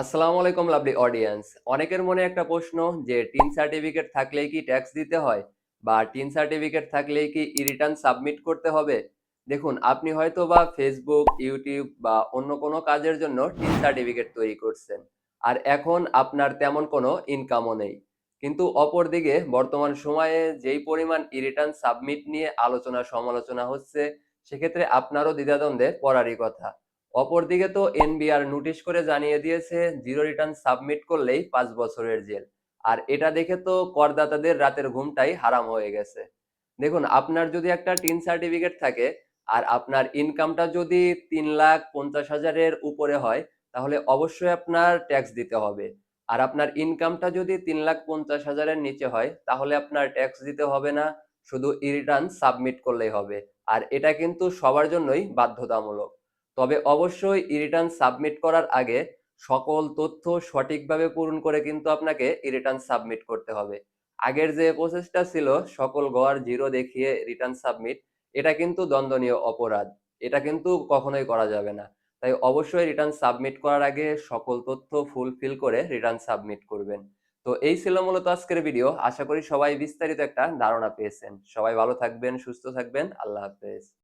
আসসালামু আলাইকুম lovely audience অনেকের মনে একটা প্রশ্ন যে টিন সার্টিফিকেট থাকলেই কি ট্যাক্স দিতে হয়? বা টিন সার্টিফিকেট থাকলেই কি ই রিটার্ন সাবমিট করতে হবে? দেখুন, আপনি হয়তো বা ফেসবুক ইউটিউব বা অন্য কোনো কাজের জন্য টিন সার্টিফিকেট তৈরি করছেন। আর এখন আপনার তেমন কোনো ইনকামও নেই। কিন্তু অপরদিকে বর্তমান সময়ে যেই পরিমাণ ই রিটার্ন সাবমিট নিয়ে আলোচনা সমালোচনা হচ্ছে, সেক্ষেত্রে আপনারও দ্বিধাদ্বন্দ্বে পড়ারই কথা। অপরদিকে তো এনবিআর নোটিশ করে জানিয়ে দিয়েছে, জিরো রিটার্ন সাবমিট করলেই পাঁচ বছরের জেল। আর এটা দেখে তো করদাতাদের রাতের ঘুমটাই হারাম হয়ে গেছে। দেখুন, আপনার যদি একটা টিন সার্টিফিকেট থাকে আর আপনার ইনকামটা যদি তিন লাখ পঞ্চাশ হাজারের উপরে হয়, তাহলে অবশ্যই আপনার ট্যাক্স দিতে হবে। আর আপনার ইনকামটা যদি তিন লাখ পঞ্চাশ হাজারের নিচে হয়, তাহলে আপনার ট্যাক্স দিতে হবে না, শুধু ই রিটার্ন সাবমিট করলেই হবে। আর এটা কিন্তু সবার জন্যই বাধ্যতামূলক। তবে অবশ্যই ই রিটার্ন সাবমিট করার আগে সকল তথ্য সঠিকভাবে পূরণ করে কিন্তু আপনাকে ই রিটার্ন সাবমিট করতে হবে। আগের যে প্রসেসটা ছিল, সকল ঘর জিরো দেখিয়ে রিটার্ন সাবমিট এটা কিন্তু দণ্ডনীয় অপরাধ। এটা কিন্তু কখনোই করা যাবে না। তাই অবশ্যই রিটার্ন সাবমিট করার আগে সকল তথ্য ফুলফিল করে রিটার্ন সাবমিট করবেন। তো এই ছিল মূলত আজকের ভিডিও আশা করি সবাই বিস্তারিত একটা ধারণা পেয়েছেন। সবাই ভালো থাকবেন, সুস্থ থাকবেন। আল্লাহ হাফেজ।